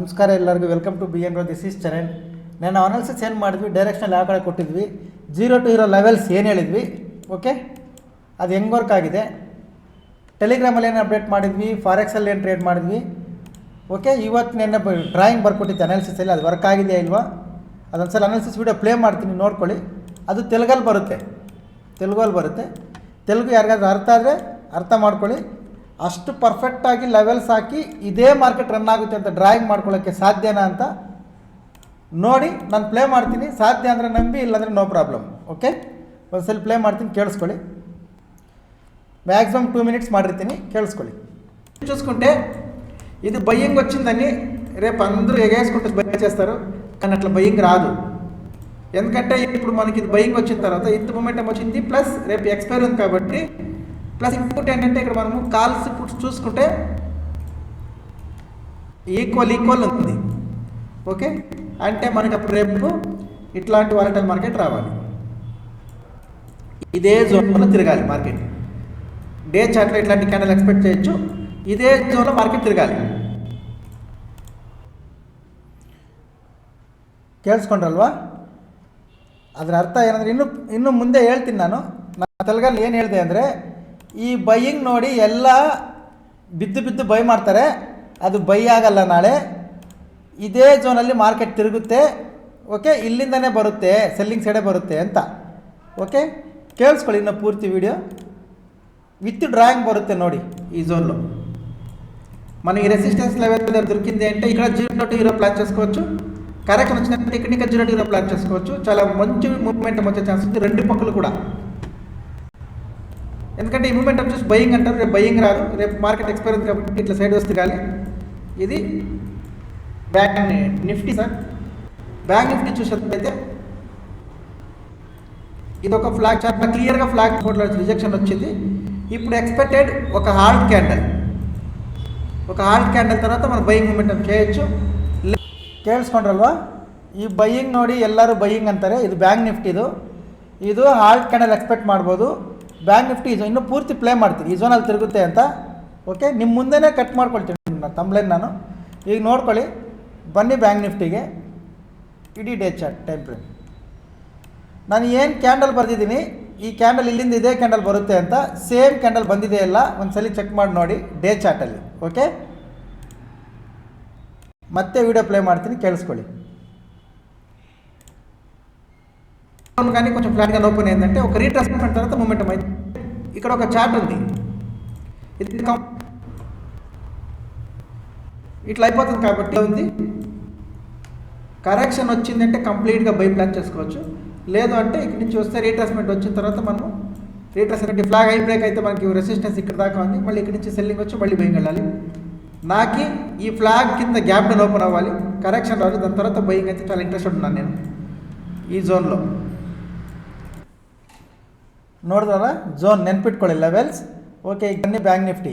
ನಮಸ್ಕಾರ ಎಲ್ಲರಿಗೂ welcome to B N ರೋ ದಿಸ್ ಈಸ್ ಚರಣ್ ನಾನು ಅನಾಲಿಸಿಸ್ ಏನು ಮಾಡಿದ್ವಿ? ಡೈರೆಕ್ಷನಲ್ಲಿ ಯಾವ ಕಡೆ ಕೊಟ್ಟಿದ್ವಿ. ಜೀರೋ ಟು ಇರೋ ಲೆವೆಲ್ಸ್ ಏನು ಹೇಳಿದ್ವಿ? ಓಕೆ ಅದು ಹೆಂಗೆ ವರ್ಕ್ ಆಗಿದೆ? ಟೆಲಿಗ್ರಾಮಲ್ಲಿ ಏನು ಅಪ್ಡೇಟ್ ಮಾಡಿದ್ವಿ? ಫಾರೆಕ್ಸಲ್ಲಿ ಏನು ಟ್ರೇಡ್ ಮಾಡಿದ್ವಿ? ಓಕೆ ಇವತ್ತು ನೆನ್ನೆ ಡ್ರಾಯಿಂಗ್ ಬರ್ಕೊಟ್ಟಿತ್ತು ಅನಾಲಿಸಿಸಲ್ಲಿ ಅದು ವರ್ಕ್ ಆಗಿದೆಯಾ ಇಲ್ವಾ? ಅದೊಂದು ಸಲ ಅನಾಲಿಸಿಸ್ ವೀಡಿಯೋ ಪ್ಲೇ ಮಾಡ್ತೀನಿ, ನೋಡ್ಕೊಳ್ಳಿ. ಅದು ತೆಲುಗಲ್ಲಿ ಬರುತ್ತೆ. ತೆಲುಗಲ್ಲಿ ಬರುತ್ತೆ. ತೆಲುಗು ಯಾರಿಗಾದ್ರೂ ಅರ್ಥ ಆದರೆ ಅರ್ಥ ಮಾಡ್ಕೊಳ್ಳಿ. ಅಷ್ಟು ಪರ್ಫೆಕ್ಟಾಗಿ ಲೆವೆಲ್ಸ್ ಹಾಕಿ ಇದೇ ಮಾರ್ಕೆಟ್ ರನ್ ಆಗುತ್ತೆ ಅಂತ ಡ್ರಾಯಿಂಗ್ ಮಾಡ್ಕೊಳ್ಳೋಕ್ಕೆ ಸಾಧ್ಯನಾ ಅಂತ ನೋಡಿ ನಾನು ಪ್ಲೇ ಮಾಡ್ತೀನಿ ಸಾಧ್ಯ ಅಂದರೆ ನಂಬಿ ಇಲ್ಲಾಂದರೆ ನೋ ಪ್ರಾಬ್ಲಮ್ ಓಕೆ ಒಂದ್ಸಲ ಪ್ಲೇ ಮಾಡ್ತೀನಿ ಕೇಳಿಸ್ಕೊಳ್ಳಿ మ్యాక్సిమం టూ మినిట్స్ మాట్లాడితే కేసుకొని చూసుకుంటే ఇది బయ్యింగ్ వచ్చిందని రేపు అందరూ ఎగేసుకుంటూ బయ చేస్తారు కానీ అట్లా బయ్యింగ్ రాదు ఎందుకంటే ఇప్పుడు మనకి ఇది బయ్యింగ్ వచ్చిన తర్వాత ఇంత మూమెంటం వచ్చింది ప్లస్ రేపు ఎక్స్పైర్ ఉంది కాబట్టి ప్లస్ ఇంకోటి ఏంటంటే ఇక్కడ మనము కాల్స్ ఇప్పుడు చూసుకుంటే ఈక్వల్ ఈక్వల్ ఉంది ఓకే అంటే మనకి అప్పుడు రేపు ఇట్లాంటి వాలటైల్ మార్కెట్ రావాలి ఇదే జోన్లో తిరగాలి మార్కెట్ డే చార్ట్లో ఇట్లాంటి క్యాండల్ ఎక్స్పెక్ట్ చేయొచ్చు ఇదే జోన్లో మార్కెట్ తిరగాలి ಕೇಳಿಸ್ಕೊಂಡ್ರಲ್ವಾ ಅದರ ಅರ್ಥ ಏನಂದರೆ ಇನ್ನು ಇನ್ನು ಮುಂದೆ ಹೇಳ್ತೀನಿ ನಾನು ನಾನು ತೆಲುಗಲ್ಲಿ ಏನು ಹೇಳಿದೆ ಅಂದರೆ ಈ ಬೈಯಿಂಗ್ ನೋಡಿ ಎಲ್ಲ ಬಿದ್ದು ಬಿದ್ದು ಬೈ ಮಾಡ್ತಾರೆ. ಅದು ಬೈ ಆಗಲ್ಲ ನಾಳೆ. ಇದೇ ಝೋನಲ್ಲಿ ಮಾರ್ಕೆಟ್ ತಿರುಗುತ್ತೆ. ಓಕೆ ಇಲ್ಲಿಂದನೇ ಬರುತ್ತೆ. ಸೆಲ್ಲಿಂಗ್ ಸೈಡೇ ಬರುತ್ತೆ ಅಂತ. ಓಕೆ ಕೇಳಿಸ್ಕೊಳ್ಳಿ ಇನ್ನು ಪೂರ್ತಿ ವಿಡಿಯೋ విత్ డ్రాయింగ్ బరుతుంది నోడి ఈ జోన్లో మనకి రెసిస్టెన్స్ లెవెల్ దగ్గర దొరికింది అంటే ఇక్కడ జీరో టు హీరో ప్లాన్ చేసుకోవచ్చు కరెక్ట్ వచ్చినట్టు ఇక్కడ జీరో టు హీరో ప్లాన్ చేసుకోవచ్చు చాలా మంచి మూవ్మెంట్ వచ్చే ఛాన్స్ ఉంది రెండు పక్కలు కూడా ఎందుకంటే ఈ మూమెంట్ వచ్చేసి బయింగ్ అంటారు రేపు బయింగ్ రాదు రేపు మార్కెట్ ఎక్స్పైర్ ఉంది కాబట్టి ఇట్లా సైడ్ వస్తుంది కానీ ఇది bank Nifty sir bank Nifty చూసినట్లయితే ఇది ఒక ఫ్లాగ్ చాలా క్లియర్గా ఫ్లాగ్ ఫోటో రిజెక్షన్ వచ్చింది ఇప్పుడు ఎక్స్పెక్టెడ్ ఒక హార్డ్ క్యాండల్ ఒక హార్డ్ ಕ್ಯಾಂಡಲ್ తర్వాత మనం ಬೈಯಿಂಗ್ ಮೂಮೆಂಟಮ್ చేయొచ్చు ಕೇಳಿಸ್ಕೊಂಡ್ರಲ್ವಾ ಈ ಬೈಯಿಂಗ್ ನೋಡಿ ಎಲ್ಲರೂ ಬೈಯಿಂಗ್ ಅಂತಾರೆ ಇದು ಬ್ಯಾಂಕ್ ನಿಫ್ಟಿದು ಇದು ಹಾರ್ಡ್ ಕ್ಯಾಂಡಲ್ ಎಕ್ಸ್ಪೆಕ್ಟ್ ಮಾಡ್ಬೋದು ಬ್ಯಾಂಕ್ ನಿಫ್ಟಿ ಈಸ್ ಇನ್ನೂ ಪೂರ್ತಿ ಪ್ಲೇ ಮಾಡ್ತೀನಿ. ಈ ಝೋನಲ್ಲಿ ತಿರುಗುತ್ತೆ ಅಂತ. ಓಕೆ ನಿಮ್ಮ ಮುಂದೆನೇ ಕಟ್ ಮಾಡ್ಕೊಳ್ತೀನಿ ತಮ್ಲೈನ್ ನಾನು. ಈಗ ನೋಡ್ಕೊಳ್ಳಿ. ಬನ್ನಿ ಬ್ಯಾಂಕ್ ನಿಫ್ಟಿಗೆ. ಇಡೀ ಡೇ ಚಾರ್ಟ್ ಟೈಮ್ ಫ್ರೇಮ್ ನಾನು ಏನು ಕ್ಯಾಂಡಲ್ ಬರೆದಿದ್ದೀನಿ? ಈ ಕ್ಯಾಂಡಲ್ ಇಲ್ಲಿಂದ ಇದೇ ಕ್ಯಾಂಡಲ್ ಬರುತ್ತೆ ಅಂತ. ಸೇಮ್ ಕ್ಯಾಂಡಲ್ ಬಂದಿದೆಯಲ್ಲ ಒಂದು ಸಲ ಚೆಕ್ ಮಾಡಿ ನೋಡಿ ಡೇ ಚಾರ್ಟಲ್ಲಿ ಓಕೆ ಮತ್ತೆ ವಿಡಿಯೋ ಪ್ಲೇ ಮಾಡ್ತೀನಿ, ಕೇಳಿಸ್ಕೊಳ್ಳಿ. కానీ కొంచెం ఫ్లాట్గా ఓపెన్ అయిందంటే ఒక రీట్రాన్స్మెంట్ తర్వాత మూమెంటం అయింది ఇక్కడ ఒక చార్ట్ ఉంది. ఇది ఇట్లా అయిపోతుంది కాబట్టి ఉంది? కరెక్షన్ వచ్చిందంటే కంప్లీట్గా బై ప్లాన్ చేసుకోవచ్చు. లేదు అంటే ఇక్కడి నుంచి వస్తే రీట్రాస్మెంట్ వచ్చిన తర్వాత మనము రీట్రాస్మెంట్ ఫ్లాగ్ హై బ్రేక్ అయితే మనకి రెసిస్టెన్స్ ఇక్కడ దాకా ఉంది. మళ్ళీ ఇక్కడి నుంచి సెల్లింగ్ వచ్చి మళ్ళీ బయకి వెళ్ళాలి. నాకి ఈ ఫ్లాగ్ కింద గ్యాప్ ఓపెన్ అవ్వాలి. కరెక్షన్ రావాలి దాని తర్వాత బయింగ్ అయితే చాలా ఇంట్రెస్టెడ్ ఉన్నాను నేను ఈ జోన్లో ನೋಡಿದ್ರಲ್ಲ ಝೋನ್ ನೆನ್ಪಿಟ್ಕೊಳ್ಳಿ ಲೆವೆಲ್ಸ್ ಓಕೆ ಈಗ ಬನ್ನಿ ಬ್ಯಾಂಕ್ ನಿಫ್ಟಿ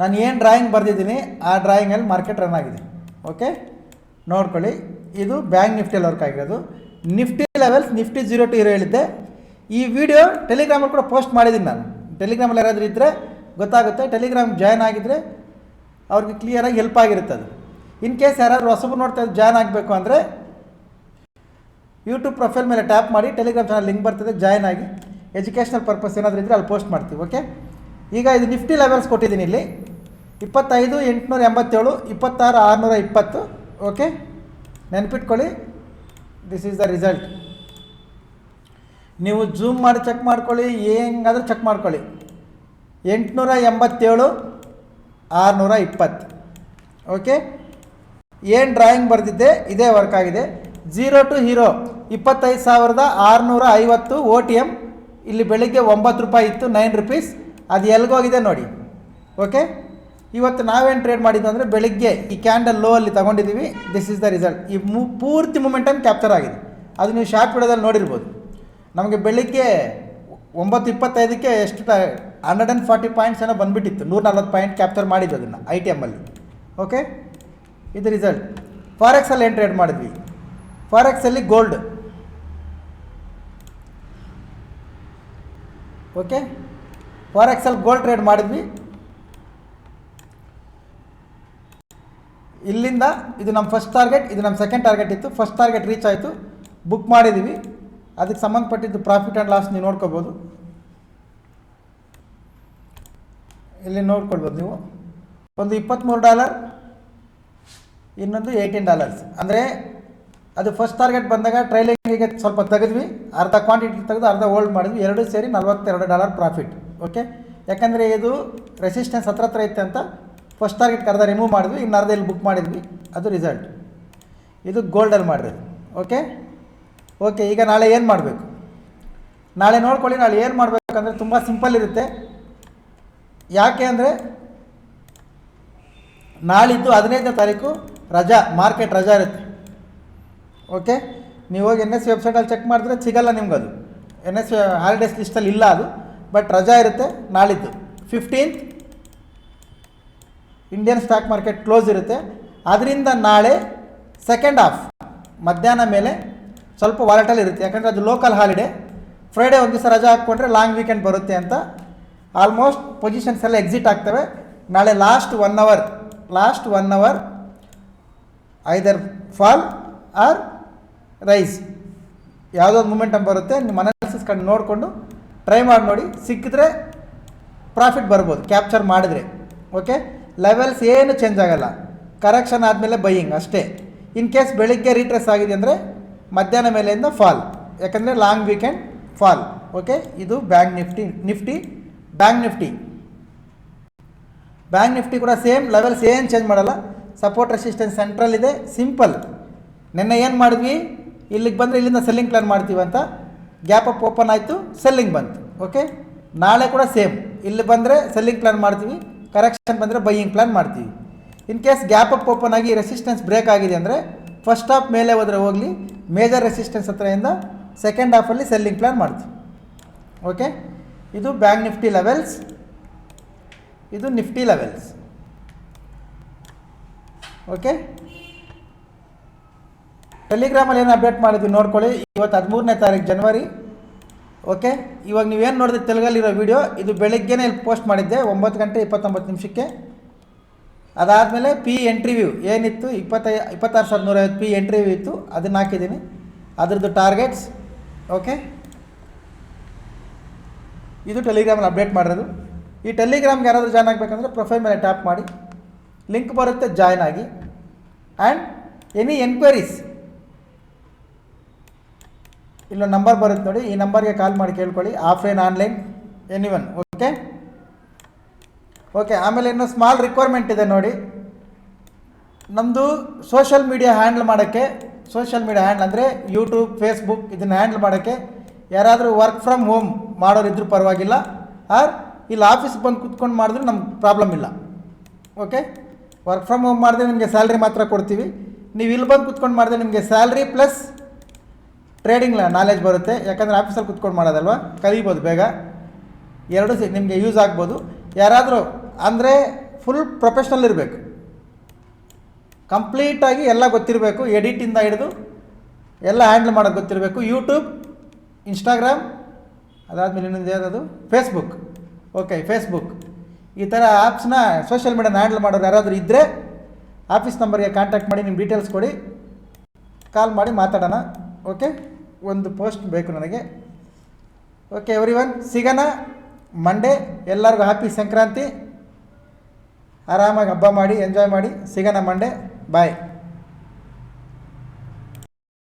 ನಾನು ಏನು ಡ್ರಾಯಿಂಗ್ ಬರೆದಿದ್ದೀನಿ, ಆ ಡ್ರಾಯಿಂಗಲ್ಲಿ ಮಾರ್ಕೆಟ್ ರನ್ ಆಗಿದೆ. ಓಕೆ ನೋಡ್ಕೊಳ್ಳಿ. ಇದು ಬ್ಯಾಂಕ್ ನಿಫ್ಟಿಯಲ್ಲಿ ವರ್ಕ್ ಆಗಿರೋದು. Nifty levels Nifty zero to hero ಹೇಳಿದ್ದೆ. ಈ ವಿಡಿಯೋ ಟೆಲಿಗ್ರಾಮಲ್ಲಿ ಕೂಡ ಪೋಸ್ಟ್ ಮಾಡಿದ್ದೀನಿ ನಾನು. ಟೆಲಿಗ್ರಾಮಲ್ಲಿ ಯಾರಾದರೂ ಇದ್ದರೆ ಗೊತ್ತಾಗುತ್ತೆ. ಟೆಲಿಗ್ರಾಮ್ ಜಾಯ್ನ್ ಆಗಿದ್ದರೆ ಅವ್ರಿಗೆ ಕ್ಲಿಯರಾಗಿ ಹೆಲ್ಪ್ ಆಗಿರುತ್ತೆ ಅದು. ಇನ್ ಕೇಸ್ ಯಾರಾದರೂ ಹೊಸಬರು ನೋಡ್ತಾ ಜಾಯ್ನ್ ಆಗಬೇಕು ಅಂದರೆ ಯೂಟ್ಯೂಬ್ ಪ್ರೊಫೈಲ್ ಮೇಲೆ ಟ್ಯಾಪ್ ಮಾಡಿ ಟೆಲಿಗ್ರಾಮ್ ಚಾನಲ್ ಲಿಂಕ್ ಬರ್ತದೆ ಜಾಯ್ನ್ ಆಗಿ. ಎಜುಕೇಷನಲ್ ಪರ್ಪಸ್ ಏನಾದರೂ ಇದ್ದರೆ ಅಲ್ಲಿ ಪೋಸ್ಟ್ ಮಾಡ್ತೀವಿ ಓಕೆ ಈಗ ಇದು ನಿಫ್ಟಿ ಲೆವೆಲ್ಸ್ ಕೊಟ್ಟಿದ್ದೀನಿ ಇಲ್ಲಿ. ಇಪ್ಪತ್ತೈದು, ಎಂಟುನೂರ ಎಂಬತ್ತೇಳು, ಇಪ್ಪತ್ತಾರು, ಆರುನೂರ ಇಪ್ಪತ್ತು ಓಕೆ ನೆನ್ಪಿಟ್ಕೊಳ್ಳಿ. ದಿಸ್ ಈಸ್ ದ ರಿಸಲ್ಟ್ ನೀವು ಜೂಮ್ ಮಾಡಿ ಚೆಕ್ ಮಾಡ್ಕೊಳ್ಳಿ, ಹೆಂಗಾದರೂ ಚೆಕ್ ಮಾಡ್ಕೊಳ್ಳಿ. ಎಂಟುನೂರ ಎಂಬತ್ತೇಳು, ಆರುನೂರ ಇಪ್ಪತ್ತು ಓಕೆ ಏನು ಡ್ರಾಯಿಂಗ್ ಬರೆದಿದ್ದೆ? ಇದೇ ವರ್ಕ್ ಆಗಿದೆ. ಜೀರೋ ಟು ಹೀರೋ ಇಪ್ಪತ್ತೈದು ಸಾವಿರದ ಆರುನೂರ ಐವತ್ತು ಓ ಟಿ ಎಂ ಇಲ್ಲಿ ಬೆಳಿಗ್ಗೆ ಒಂಬತ್ತು ರೂಪಾಯಿ ಇತ್ತು ನೈನ್ ರುಪೀಸ್ ಅದು ಎಲ್ಗೋಗಿದೆ ನೋಡಿ. ಓಕೆ ಇವತ್ತು ನಾವೇನು ಟ್ರೇಡ್ ಮಾಡಿದ್ದು ಅಂದರೆ ಬೆಳಿಗ್ಗೆ ಈ ಕ್ಯಾಂಡಲ್ ಲೋ ಅಲ್ಲಿ ತಗೊಂಡಿದ್ದೀವಿ. ದಿಸ್ ಇಸ್ ದ ರಿಸಲ್ಟ್ ಈ ಮೂ, ಪೂರ್ತಿ ಮೂಮೆಂಟಮ್ ಕ್ಯಾಪ್ಚರ್ ಆಗಿದೆ. ಅದು ನೀವು ಶಾರ್ಟ್ ವಿಡಿಯೋದಲ್ಲಿ ನೋಡಿರ್ಬೋದು. ನಮಗೆ ಬೆಳಿಗ್ಗೆ ಒಂಬತ್ತು ಇಪ್ಪತ್ತೈದಕ್ಕೆ ಎಷ್ಟು ಹಂಡ್ರೆಡ್ ಆ್ಯಂಡ್ ಫಾರ್ಟಿ ಪಾಯಿಂಟ್ಸ್ ಏನೋ ಬಂದುಬಿಟ್ಟಿತ್ತು. ನೂರ ನಲ್ವತ್ತು ಪಾಯಿಂಟ್ ಕ್ಯಾಪ್ಚರ್ ಮಾಡಿದ್ದು ಅದನ್ನು ಐ ಟಿ ಎಮ್ಮಲ್ಲಿ ಓಕೆ ಇದು ರಿಸಲ್ಟ್ ಫಾರೆಕ್ಸಲ್ಲಿ ಏನು ಟ್ರೇಡ್ ಮಾಡಿದ್ವಿ? ಫಾರೆಕ್ಸಲ್ಲಿ ಗೋಲ್ಡ್ ಓಕೆ ಫಾರೆಕ್ಸಲ್ಲಿ ಗೋಲ್ಡ್ ಟ್ರೇಡ್ ಮಾಡಿದ್ವಿ. ಇಲ್ಲಿಂದ ಇದು ನಮ್ಮ ಫಸ್ಟ್ ಟಾರ್ಗೆಟ್ ಇದು ನಮ್ಮ ಸೆಕೆಂಡ್ ಟಾರ್ಗೆಟ್ ಇತ್ತು. ಫಸ್ಟ್ ಟಾರ್ಗೆಟ್ ರೀಚ್ ಆಯಿತು. ಬುಕ್ ಮಾಡಿದ್ದೀವಿ ಅದಕ್ಕೆ ಸಂಬಂಧಪಟ್ಟಿದ್ದು ಪ್ರಾಫಿಟ್ ಆ್ಯಂಡ್ ಲಾಸ್ ನೀವು ನೋಡ್ಕೋಬೋದು. ಇಲ್ಲಿ ನೋಡ್ಕೊಳ್ಬೋದು ನೀವು. ಒಂದು ಇಪ್ಪತ್ತ್ಮೂರು ಡಾಲರ್ ಇನ್ನೊಂದು ಏಯ್ಟೀನ್ ಡಾಲರ್ಸ್ ಅಂದರೆ ಅದು ಫಸ್ಟ್ ಟಾರ್ಗೆಟ್ ಬಂದಾಗ ಟ್ರೈಲಿಂಗಿಗೆ ಸ್ವಲ್ಪ ತೆಗೆದ್ವಿ. ಅರ್ಧ ಕ್ವಾಂಟಿಟಿ ತೆಗೆದು ಅರ್ಧ ಹೋಲ್ಡ್ ಮಾಡಿದ್ವಿ. ಎರಡು ಸೇರಿ ನಲ್ವತ್ತೆರಡು ಡಾಲರ್ ಪ್ರಾಫಿಟ್ ಓಕೆ ಯಾಕಂದರೆ ಇದು ರೆಸಿಸ್ಟೆನ್ಸ್ ಹತ್ರ ಹತ್ರ ಇತ್ತು ಅಂತ ಫಸ್ಟ್ ಟಾರ್ಗೆಟ್ ಅರ್ಧ ರಿಮೂವ್ ಮಾಡಿದ್ವಿ. ಇನ್ನು ಅರ್ಧ ಇಲ್ಲಿ ಬುಕ್ ಮಾಡಿದ್ವಿ. ಅದು ರಿಸಲ್ಟ್ ಇದು ಗೋಲ್ಡಲ್ಲಿ ಮಾಡಿರೋದು. ಓಕೆ ಓಕೆ ಈಗ ನಾಳೆ ಏನು ಮಾಡಬೇಕು? ನಾಳೆ ನೋಡ್ಕೊಳ್ಳಿ. ನಾಳೆ ಏನು ಮಾಡಬೇಕಂದ್ರೆ ತುಂಬ ಸಿಂಪಲ್ ಇರುತ್ತೆ. ಯಾಕೆ ಅಂದರೆ ನಾಳಿದ್ದು ಹದಿನೈದನೇ ತಾರೀಕು ರಜಾ ಮಾರ್ಕೆಟ್ ರಜಾ ಇರುತ್ತೆ. ಓಕೆ ನೀವು ಹೋಗಿ ಎನ್ ಎಸ್ ವೆಬ್ಸೈಟಲ್ಲಿ ಚೆಕ್ ಮಾಡಿದ್ರೆ ಸಿಗಲ್ಲ ನಿಮ್ಗೆ ಅದು. ಎನ್ ಎಸ್ ಹಾಲಿಡೇಸ್ ಲಿಸ್ಟಲ್ಲಿ ಇಲ್ಲ ಅದು. ಬಟ್ ರಜಾ ಇರುತ್ತೆ ನಾಳಿದ್ದು. Fifteenth Indian stock market close ಇರುತ್ತೆ. ಅದರಿಂದ ನಾಳೆ ಸೆಕೆಂಡ್ ಹಾಫ್ ಮಧ್ಯಾಹ್ನ ಮೇಲೆ ಸ್ವಲ್ಪ ವಾಲೆಟಲ್ ಇರುತ್ತೆ. ಯಾಕಂದರೆ ಅದು ಲೋಕಲ್ ಹಾಲಿಡೇ ಫ್ರೈಡೇ ಒಂದು ದಿವಸ ರಜಾ ಹಾಕ್ಕೊಂಡ್ರೆ ಲಾಂಗ್ ವೀಕೆಂಡ್ ಬರುತ್ತೆ ಅಂತ. ಆಲ್ಮೋಸ್ಟ್ ಪೊಸಿಷನ್ಸ್ ಎಲ್ಲ ಎಕ್ಸಿಟ್ ಆಗ್ತವೆ. ನಾಳೆ last one hour last one hour either fall or rise. ಯಾವುದೋ ಮೂಮೆಂಟಮ್ ಬರುತ್ತೆ, ನಿಮ್ಮ ಅನಾಲಿಸಿಸ್ ಕಂಡು ನೋಡಿಕೊಂಡು ಟ್ರೈ ಮಾಡಿ ನೋಡಿ. ಸಿಕ್ಕಿದ್ರೆ ಪ್ರಾಫಿಟ್ ಬರ್ಬೋದು ಕ್ಯಾಪ್ಚರ್ ಮಾಡಿದ್ರೆ. ಓಕೆ ಲೆವೆಲ್ಸ್ ಏನು ಚೇಂಜ್ ಆಗೋಲ್ಲ. ಕರೆಕ್ಷನ್ ಆದಮೇಲೆ ಬೈಯಿಂಗ್ ಅಷ್ಟೇ. ಇನ್ ಕೇಸ್ ಬೆಳಿಗ್ಗೆ ರೀಟ್ರೆಸ್ ಆಗಿದೆ ಅಂದರೆ ಮಧ್ಯಾಹ್ನ ಮೇಲೆಯಿಂದ ಫಾಲ್ ಯಾಕಂದರೆ ಲಾಂಗ್ ವೀಕೆಂಡ್ ಫಾಲ್ ಓಕೆ ಇದು bank Nifty Nifty bank Nifty bank Nifty ಕೂಡ ಸೇಮ್ ಲೆವೆಲ್ಸ್ ಏನು ಚೇಂಜ್ ಮಾಡಲ್ಲ. ಸಪೋರ್ಟ್ ರೆಸಿಸ್ಟೆನ್ಸ್ ಸೆಂಟ್ರಲ್ ಇದೆ. ಸಿಂಪಲ್ ನಿನ್ನೆ ಏನು ಮಾಡಿದ್ವಿ? ಇಲ್ಲಿಗೆ ಬಂದರೆ ಇಲ್ಲಿಂದ ಸೆಲ್ಲಿಂಗ್ ಮಾಡ್ತೀವಿ ಅಂತ. ಗ್ಯಾಪ್ ಅಪ್ ಓಪನ್ ಆಯಿತು ಸೆಲ್ಲಿಂಗ್ ಬಂತು. ಓಕೆ ನಾಳೆ ಕೂಡ ಸೇಮ್ ಇಲ್ಲಿ ಬಂದರೆ ಸೆಲ್ಲಿಂಗ್ ಪ್ಲಾನ್ ಮಾಡ್ತೀವಿ ಕರೆಕ್ಷನ್ ಬಂದರೆ ಬೈಯಿಂಗ್ ಪ್ಲಾನ್ ಮಾಡ್ತೀವಿ. In case gap up open ಆಗಿ ರೆಸಿಸ್ಟೆನ್ಸ್ ಬ್ರೇಕ್ ಆಗಿದೆ ಅಂದರೆ ಫಸ್ಟ್ ಹಾಫ್ ಮೇಲೆ ಹೋದರೆ ಹೋಗಲಿ ಮೇಜರ್ ರೆಸಿಸ್ಟೆನ್ಸ್ ಹತ್ರದಿಂದ ಸೆಕೆಂಡ್ ಹಾಫಲ್ಲಿ ಸೆಲ್ಲಿಂಗ್ ಪ್ಲಾನ್ ಮಾಡ್ತೀವಿ. ಓಕೆ ಇದು ಬ್ಯಾಂಕ್ ನಿಫ್ಟಿ ಲೆವೆಲ್ಸ್ ಇದು ನಿಫ್ಟಿ ಲೆವೆಲ್ಸ್ ಓಕೆ ಟೆಲಿಗ್ರಾಮಲ್ಲಿ ಏನು ಅಪ್ಡೇಟ್ ಮಾಡಿದ್ವಿ ನೋಡ್ಕೊಳ್ಳಿ. ಇವತ್ತು ಹದಿಮೂರನೇ ತಾರೀಕು ಜನವರಿ ಓಕೆ ಇವಾಗ ನೀವೇನು ನೋಡಿದ್ರೆ ತೆಲುಗಲ್ಲಿರೋ ವಿಡಿಯೋ ಇದು ಬೆಳಗ್ಗೆನೇ ಇಲ್ಲಿ ಪೋಸ್ಟ್ ಮಾಡಿದ್ದೆ, ಒಂಬತ್ತು ಗಂಟೆ ಇಪ್ಪತ್ತೊಂಬತ್ತು ನಿಮಿಷಕ್ಕೆ. ಅದಾದಮೇಲೆ ಪಿ ಎಂಟ್ರಿವ್ಯೂ ಏನಿತ್ತು? ಇಪ್ಪತ್ತೈ, ಇಪ್ಪತ್ತಾರು ಸಾವಿರದ ನೂರೈವತ್ತು ಪಿ ಎಂಟ್ರಿವ್ಯೂ ಇತ್ತು. ಅದನ್ನು ಹಾಕಿದ್ದೀನಿ. ಅದರದ್ದು ಟಾರ್ಗೆಟ್ಸ್ ಓಕೆ ಇದು ಟೆಲಿಗ್ರಾಮಲ್ಲಿ ಅಪ್ಡೇಟ್ ಮಾಡಿರೋದು. ಈ ಟೆಲಿಗ್ರಾಮ್ಗೆ ಯಾರಾದರೂ ಜಾಯ್ನ್ ಆಗಬೇಕಂದ್ರೆ ಪ್ರೊಫೈಲ್ ಮೇಲೆ ಟ್ಯಾಪ್ ಮಾಡಿ. ಲಿಂಕ್ ಬರುತ್ತೆ ಜಾಯ್ನ್ ಆಗಿ. ಆ್ಯಂಡ್ ಎನಿ ಎನ್ಕ್ವೈರೀಸ್ ಇಲ್ಲೊಂದು ನಂಬರ್ ಬರುತ್ತೆ ನೋಡಿ. ಈ ನಂಬರ್ಗೆ ಕಾಲ್ ಮಾಡಿ ಕೇಳ್ಕೊಳ್ಳಿ. Offline online any one okay okay ಆಮೇಲೆ ಇನ್ನು ಸ್ಮಾಲ್ ರಿಕ್ವೈರ್ಮೆಂಟ್ ಇದೆ ನೋಡಿ. ನಮ್ಮದು ಸೋಷಲ್ ಮೀಡಿಯಾ ಹ್ಯಾಂಡಲ್ ಮಾಡೋಕ್ಕೆ ಸೋಷಿಯಲ್ ಮೀಡಿಯಾ ಹ್ಯಾಂಡ್ಲ್ ಅಂದರೆ ಯೂಟ್ಯೂಬ್ ಫೇಸ್ಬುಕ್ ಇದನ್ನು ಹ್ಯಾಂಡಲ್ ಮಾಡೋಕ್ಕೆ ಯಾರಾದರೂ ವರ್ಕ್ ಫ್ರಮ್ ಹೋಮ್ ಮಾಡೋರಿದ್ರು ಪರವಾಗಿಲ್ಲ. ಆರ್ ಇಲ್ಲಿ ಆಫೀಸ್ಗೆ ಬಂದು ಕುತ್ಕೊಂಡು ಮಾಡಿದ್ರೆ ನಮ್ಗೆ ಪ್ರಾಬ್ಲಮ್ ಇಲ್ಲ. ಓಕೆ ವರ್ಕ್ ಫ್ರಮ್ ಹೋಮ್ ಮಾಡಿದ್ರೆ ನಿಮಗೆ ಸ್ಯಾಲ್ರಿ ಮಾತ್ರ ಕೊಡ್ತೀವಿ. ನೀವು ಇಲ್ಲಿ ಬಂದು ಕುತ್ಕೊಂಡು ಮಾಡಿದ್ರೆ ನಿಮಗೆ ಸ್ಯಾಲ್ರಿ ಪ್ಲಸ್ ಟ್ರೇಡಿಂಗ್ ನಾಲೆಜ್ ಬರುತ್ತೆ. ಯಾಕಂದರೆ ಆಫೀಸಲ್ಲಿ ಕುತ್ಕೊಂಡು ಮಾಡೋದಲ್ವ? ಕಲಿಬೋದು ಬೇಗ. ಎರಡು ಸಿ, ನಿಮಗೆ ಯೂಸ್ ಆಗ್ಬೋದು. ಯಾರಾದರೂ, ಅಂದರೆ ಫುಲ್ ಪ್ರೊಫೆಷ್ನಲ್ ಇರಬೇಕು. ಕಂಪ್ಲೀಟಾಗಿ ಎಲ್ಲ ಗೊತ್ತಿರಬೇಕು. ಎಡಿಟಿಂದ ಹಿಡಿದು ಎಲ್ಲ ಹ್ಯಾಂಡಲ್ ಮಾಡೋದು ಗೊತ್ತಿರಬೇಕು. ಯೂಟ್ಯೂಬ್ ಇನ್ಸ್ಟಾಗ್ರಾಮ್ ಅದಾದಮೇಲೆ ಇನ್ನೊಂದು ಯಾವುದು ಫೇಸ್ಬುಕ್ ಓಕೆ ಫೇಸ್ಬುಕ್ ಈ ಥರ ಆ್ಯಪ್ಸ್ನ ಸೋಷಿಯಲ್ ಮೀಡಿಯಾನ ಹ್ಯಾಂಡಲ್ ಮಾಡೋರು ಯಾರಾದರೂ ಇದ್ದರೆ ಆಫೀಸ್ ನಂಬರ್ಗೆ ಕಾಂಟ್ಯಾಕ್ಟ್ ಮಾಡಿ ನಿಮ್ಮ ಡೀಟೇಲ್ಸ್ ಕೊಡಿ. ಕಾಲ್ ಮಾಡಿ ಮಾತಾಡೋಣ. ಓಕೆ? ಒಂದು ಪೋಸ್ಟ್ ಬೇಕು ನನಗೆ. ಓಕೆ ಎವ್ರಿ ಒನ್ ಸಿಗೋಣ ಮಂಡೇ ಎಲ್ಲರಿಗೂ ಹ್ಯಾಪಿ ಸಂಕ್ರಾಂತಿ. ಆರಾಮಾಗಿ ಹಬ್ಬ ಮಾಡಿ ಎಂಜಾಯ್ ಮಾಡಿ. ಸಿಗೋಣ ಮಂಡೇ ಬಾಯ್